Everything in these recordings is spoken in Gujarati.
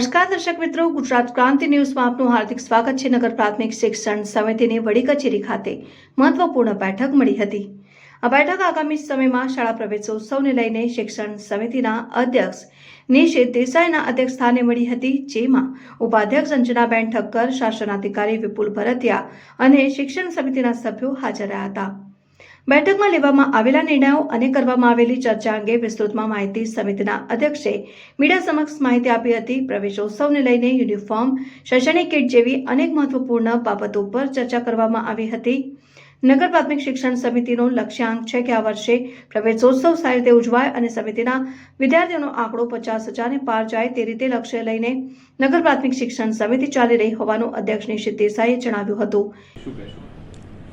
નમસ્કાર, દર્શક મિત્રો. ગુજરાત ક્રાંતિ ન્યૂઝમાં આપનું હાર્દિક સ્વાગત છે. નગર પ્રાથમિક શિક્ષણ સમિતિની વડી કચેરી ખાતે મહત્વપૂર્ણ બેઠક મળી હતી. આ બેઠક આગામી સમયમાં શાળા પ્રવેશોત્સવને લઈને શિક્ષણ સમિતિના અધ્યક્ષ નિશિત દેસાઈના અધ્યક્ષ સ્થાને મળી હતી, જેમાં ઉપાધ્યક્ષ અંજનાબેન ઠક્કર, શાસનાધિકારી વિપુલ ભરતિયા અને શિક્ષણ સમિતિના સભ્યો હાજર રહ્યા હતા. બેઠકમાં લેવામાં આવેલા નિર્ણયો અને કરવામાં આવેલી ચર્ચા અંગે વિસ્તૃતમાં માહિતી સમિતિના અધ્યક્ષે મીડિયા સમક્ષ માહિતી આપી હતી. પ્રવેશોત્સવને લઈને યુનિફોર્મ, શૈક્ષણિક કીટ જેવી અનેક મહત્વપૂર્ણ બાબતો પર ચર્ચા કરવામાં આવી હતી. નગર પ્રાથમિક શિક્ષણ સમિતિનો લક્ષ્યાંક છે કે આ વર્ષે પ્રવેશોત્સવ સારી રીતે ઉજવાય અને સમિતિના વિદ્યાર્થીઓનો આંકડો પચાસ હજારને પાર જાય તે રીતે લક્ષ્ય લઈને નગર પ્રાથમિક શિક્ષણ સમિતિ ચાલી રહી હોવાનું અધ્યક્ષ નિશિત દેસાઈએ જણાવ્યું હતું.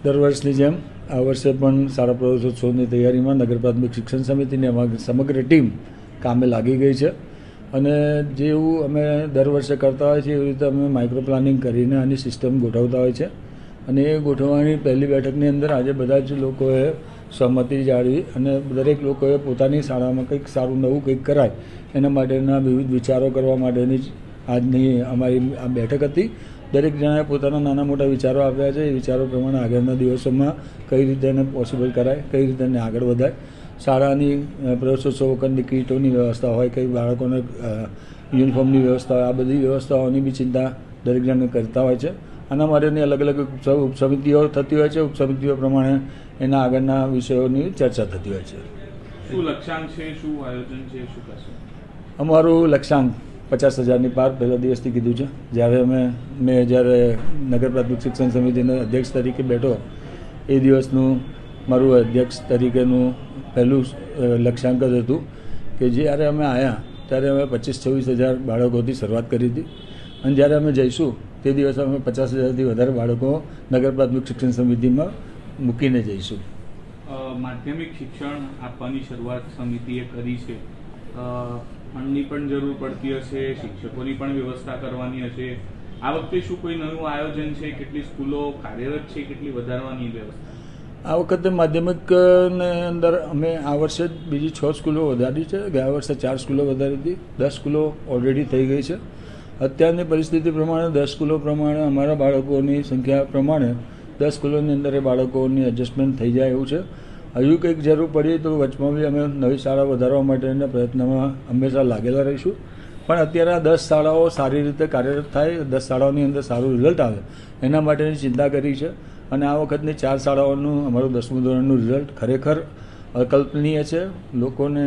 દર વર્ષની જેમ આ વર્ષે પણ શાળા પ્રવેશોત્સવની તૈયારીમાં નગર પ્રાથમિક શિક્ષણ સમિતિની અમારી સમગ્ર ટીમ કામે લાગી ગઈ છે. અને જેવું અમે દર વર્ષે કરતા હોય છે, એવી રીતે અમે માઇક્રો પ્લાનિંગ કરીને આની સિસ્ટમ ગોઠવતા હોય છે. અને એ ગોઠવવાની પહેલી બેઠકની અંદર આજે બધા જ લોકોએ સહમતિ જાળવી અને દરેક લોકોએ પોતાની શાળામાં કંઈક સારું નવું કંઈક કરાય, એના માટેના વિવિધ વિચારો કરવા માટેની આજની અમારી આ બેઠક હતી. દરેક જણાએ પોતાના નાના મોટા વિચારો આપ્યા છે. એ વિચારો પ્રમાણે આગળના દિવસોમાં કઈ રીતે એને પોસિબલ કરાય કઈ રીતે એને આગળ વધાય. શાળાની પ્રવેશોત્સવ વખતની કીટોની વ્યવસ્થા હોય કઈ બાળકોને યુનિફોર્મની વ્યવસ્થા હોય આ બધી વ્યવસ્થાઓની બી ચિંતા દરેક જણને કરતા હોય છે. આના માટેની અલગ અલગ ઉપસ- ઉપસમિતિઓ થતી હોય છે. ઉપસમિતિઓ પ્રમાણે એના આગળના વિષયોની ચર્ચા થતી હોય છે. શું લક્ષ્યાંક છે? શું આયોજન છે? શું અમારું લક્ષ્યાંક પચાસ હજારની પાર પહેલા દિવસથી કીધું છે. જ્યારે અમે, મેં જ્યારે નગર પ્રાથમિક શિક્ષણ સમિતિના અધ્યક્ષ તરીકે બેઠો, એ દિવસનું મારું અધ્યક્ષ તરીકેનું પહેલું લક્ષ્યાંક જ હતું કે જ્યારે અમે આવ્યા ત્યારે અમે પચીસ છવ્વીસ હજાર બાળકોથી શરૂઆત કરી હતી. અને જ્યારે અમે જઈશું, તે દિવસે અમે પચાસ હજારથી વધારે બાળકો નગર પ્રાથમિક શિક્ષણ સમિતિમાં મૂકીને જઈશું. માધ્યમિક શિક્ષણ આપવાની શરૂઆત સમિતિએ કરી છે. ફંડની પણ જરૂર પડતી હશે, શિક્ષકોની પણ વ્યવસ્થા કરવાની હશે. આ વખતે શું કોઈ નવું આયોજન છે? કેટલી સ્કૂલો કાર્યરત છે? કેટલી વધારવાની વ્યવસ્થા? આ વખતે માધ્યમિકને અંદર અમે આ વર્ષે જ બીજી છ સ્કૂલો વધારી છે. ગયા વર્ષે ચાર સ્કૂલો વધારી હતી. દસ સ્કૂલો ઓલરેડી થઈ ગઈ છે. અત્યારની પરિસ્થિતિ પ્રમાણે દસ સ્કૂલો પ્રમાણે અમારા બાળકોની સંખ્યા પ્રમાણે દસ સ્કૂલોની અંદર એ બાળકોની એડજસ્ટમેન્ટ થઈ જાય એવું છે. હજુ કંઈક જરૂર પડી તો વચમાં બી અમે નવી શાળા વધારવા માટેના પ્રયત્નમાં હંમેશા લાગેલા રહીશું. પણ અત્યારે આ દસ શાળાઓ સારી રીતે કાર્યરત થાય, દસ શાળાઓની અંદર સારું રિઝલ્ટ આવે, એના માટેની ચિંતા કરી છે. અને આ વખતની ચાર શાળાઓનું અમારું દસમું ધોરણનું રિઝલ્ટ ખરેખર અકલ્પનીય છે. લોકોને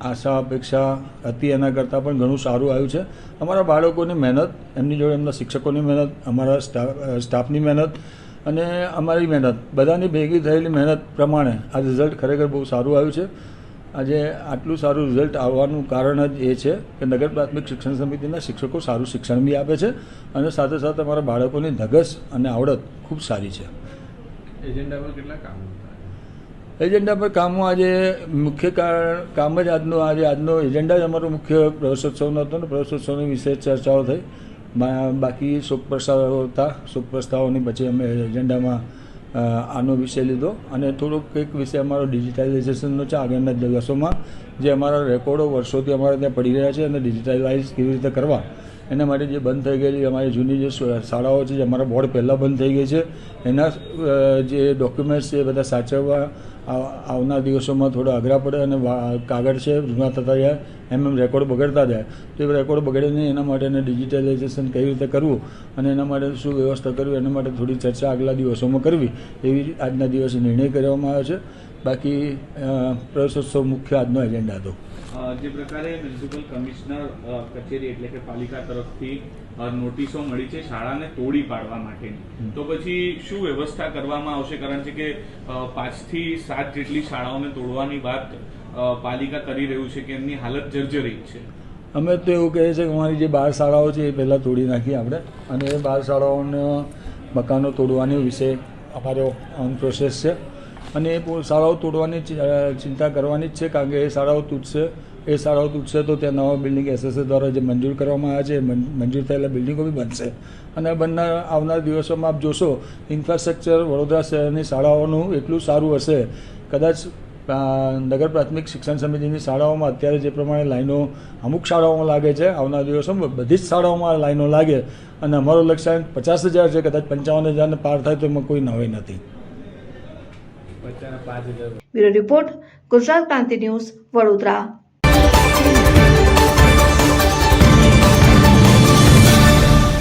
આશા, અપેક્ષા હતી એના કરતાં પણ ઘણું સારું આવ્યું છે. અમારા બાળકોની મહેનત, એમની જોડે એમના શિક્ષકોની મહેનત, અમારા સ્ટાફ સ્ટાફની મહેનત અને અમારી મહેનત બધાની ભેગી થયેલી મહેનત પ્રમાણે આ રિઝલ્ટ ખરેખર બહુ સારું આવ્યું છે. આજે આટલું સારું રિઝલ્ટ આવવાનું કારણ જ એ છે કે નગર પ્રાથમિક શિક્ષણ સમિતિના શિક્ષકો સારું શિક્ષણ બી આપે છે અને સાથે સાથે અમારા બાળકોની ધગસ અને આવડત ખૂબ સારી છે. એજન્ડા પર કેટલા કામો એજન્ડા પર કામો આજે મુખ્ય કારણ કામ જ આજનો આજે આજનો એજન્ડા જ અમારો મુખ્ય પ્રવેશોત્સવનો હતો ને પ્રવેશોત્સવની વિશેષ ચર્ચાઓ થઈ. બાકી શોક પ્રસ્તાવો હતા શોક પ્રસ્તાવોની પછી અમે એજન્ડામાં આનો વિષય લીધો અને થોડુંક કંઈક વિષય અમારો ડિજિટાઇઝેશનનો છે, આગળના દિવસોમાં, જે અમારા રેકોર્ડો વર્ષોથી અમારે ત્યાં પડી રહ્યા છે અને ડિજિટાઇઝ કેવી રીતે કરવા. એના માટે જે બંધ થઈ ગયેલી અમારી જૂની જે શાળાઓ છે, જે અમારા બોર્ડ પહેલાં બંધ થઈ ગઈ છે, એના જે ડોક્યુમેન્ટ્સ છે એ બધા સાચવવા આવનાર દિવસોમાં થોડા અઘરા પડે અને કાગળ છે, જૂના થતા જાય એમ એમ રેકોર્ડ બગડતા જાય. તો એ રેકોર્ડ બગડે નહીં એના માટેને ડિજિટલાઇઝેશન કઈ રીતે કરવું અને એના માટે શું વ્યવસ્થા કરવી એના માટે થોડી ચર્ચા આગલા દિવસોમાં કરવી, એવી આજના દિવસે નિર્ણય કરવામાં આવ્યો છે. બાકી પ્રવેશોત્સવ મુખ્ય આજનો એજન્ડા હતો. જે પ્રકારે મ્યુનિસિપલ કમિશનર કચેરી એટલે કે પાલિકા તરફથી નોટિસો મળી છે શાળાને તોડી પાડવા માટેની. તો પછી શું વ્યવસ્થા કરવામાં આવશે? કારણ છે કે પાંચથી સાત જેટલી શાળાઓને તોડવાની વાત પાલિકા કરી રહ્યું છે કે એમની હાલત જર્જરિત છે. અમે તો એવું કહીએ છીએ કે અમારી જે બાર શાળાઓ છે એ પહેલાં તોડી નાખી આપણે. અને એ બાર શાળાઓના મકાનો તોડવાની વિશે અમારો ઓન પ્રોસેસ છે. અને એ શાળાઓ તોડવાની ચિંતા કરવાની જ છે, કારણ કે એ શાળાઓ તૂટશે. એ શાળાઓ તૂટશે તો ત્યાં નવા બિલ્ડિંગ એસએસએ દ્વારા જે મંજૂર કરવામાં આવ્યા છે મંજૂર થયેલા બિલ્ડિંગો બી બનશે. અને બંને આવનાર દિવસોમાં આપ જોશો ઇન્ફ્રાસ્ટ્રક્ચર વડોદરા શહેરની શાળાઓનું એટલું સારું હશે. કદાચ નગર પ્રાથમિક શિક્ષણ સમિતિની શાળાઓમાં અત્યારે જે પ્રમાણે લાઈનો અમુક શાળાઓમાં લાગે છે, આવનાર દિવસોમાં બધી જ શાળાઓમાં લાઈનો લાગે. અને અમારો લક્ષ્યાંક પચાસ હજાર છે, કદાચ પંચાવન હજારને પાર થાય તો એમાં કોઈ નવાઈ નથી. બ્યુરો રિપોર્ટ ગુજરાત ક્રાંતિ ન્યૂઝ વડોદરા.